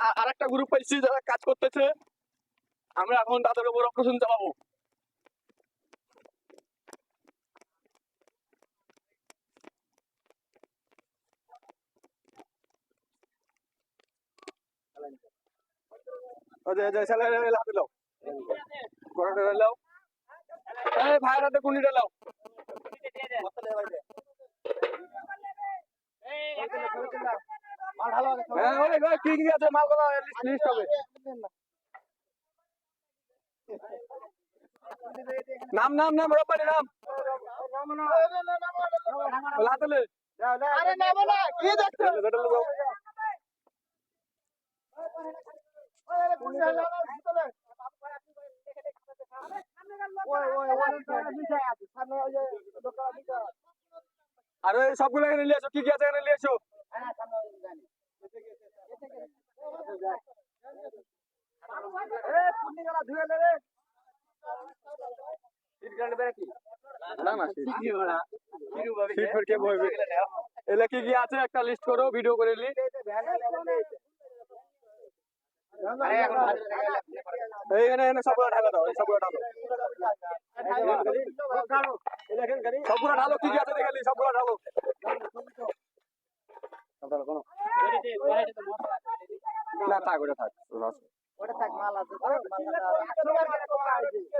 আর একটা গ্রুপ পাইছি যারা কাজ করতেছে। আমরা এখন তাদের উপর অপারেশন চালাবো। ভাইয়ের হাতে কুন্ডিটা লাও হ্যাঁ ওই ওই কি কি আছে মালগুলো লিস্ট লিস্ট হবে। নাম নাম নাম রব্বানি নাম। লাতে আরে নামো না কি দেখছ? আর সবগুলো এখানে নিয়ে এসো কি কি আছে এখানে নিয়ে এসো। নে না না এলা কি কি আছে একটা লিস্ট করো ভিডিও করে লি এইখানে এখানে সবগুলো ঢাকা দাও সবগুলো ঢালো সবগুলো ঢালো কি কি আছে দেখে সবগুলো ঢালো। না থাক ওটা থাক।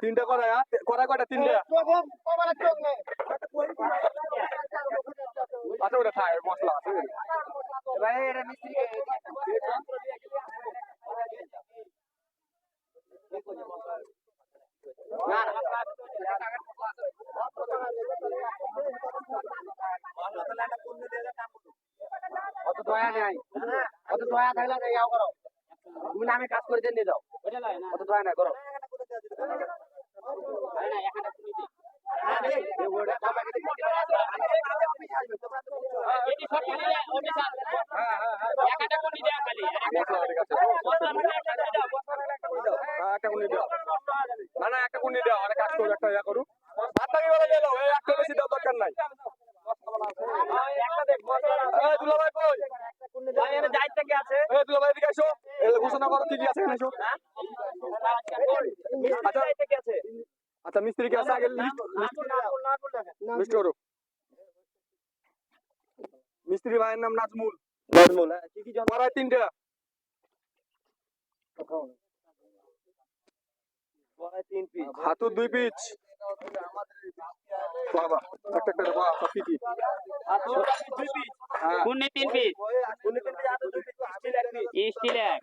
তিনটা করা করা আচ্ছা ওটা থাক মশলা আছে ভাই এটা মিস্ত্রি অত নামে কাজ করে দিয়ে দাও অত হ্যাঁ, একটা কুন্ডি দাও না না অনেক কাজ করো একটা ইয়া করু। হাতটা কি বলে গেল একটা বেশি দাও দরকার নাই। দুলাভাই কই এই দুলাভাই এদিকে আসো এই কি আছে এখানে আচ্ছা। আচ্ছা মিস্ত্রি কি আছে? আগে লিস্ট লিস্ট করো। মিস্ত্রি ভাইয়ের নাম নাজমুল। নাজমুল কি কি পড়ায় তিনটা। হাতুর দুই পিচ বাবা একটা একটা বাবা সব কি কি? হ্যাঁ। পুন্নি তিন পিস স্টিল এক এর-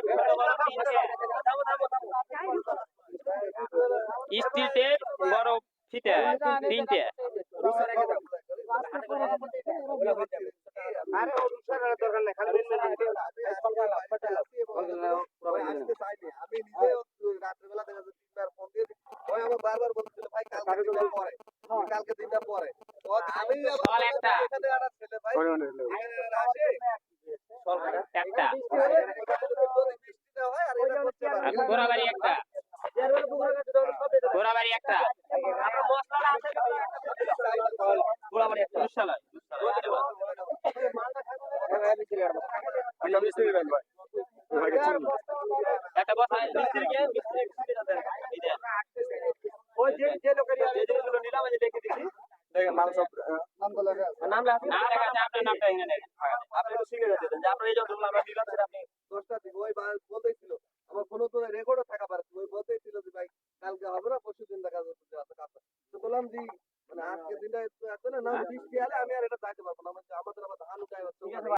ছোট বড় ফিতে তিনটে রাত্রেবেলা দেখা যাচ্ছে বারবার বলছিল কালকে পরে কালকে দিনটা পরে একটা যদি বৃষ্টিটা হয় আর পারে আর গোড়াবাড়ি একটা একটা। গোড়াবাড়ি একটা। একটা মিস্ত্রি ভাই ওই ভাইকে চিনি একটা বসা মিস্ত্রিকে ওই যে যে লোকের যে জিনিসগুলো নিলাম আমি দেখে দিছি দেখেন মাল সব নাম তো নাম লেখা না দেখা যাচ্ছে আপনার নামটা এখানে আপনি তো সিঙ্গে গেছেন যে আপনার এই যে আমরা নিলাম সেটা আপনি দশটা দিন ওই বা- বলতেছিল আমার ফোনে তো রেকর্ডও থাকা পারে ওই বলতেছিল যে ভাই কালকে হবে পরশু দিন দেখা যাচ্ছে বললাম যে মানে আজকে দিনটা একটু আছে না বৃষ্টি আলে আমি আর এটা যাইতে পারব না।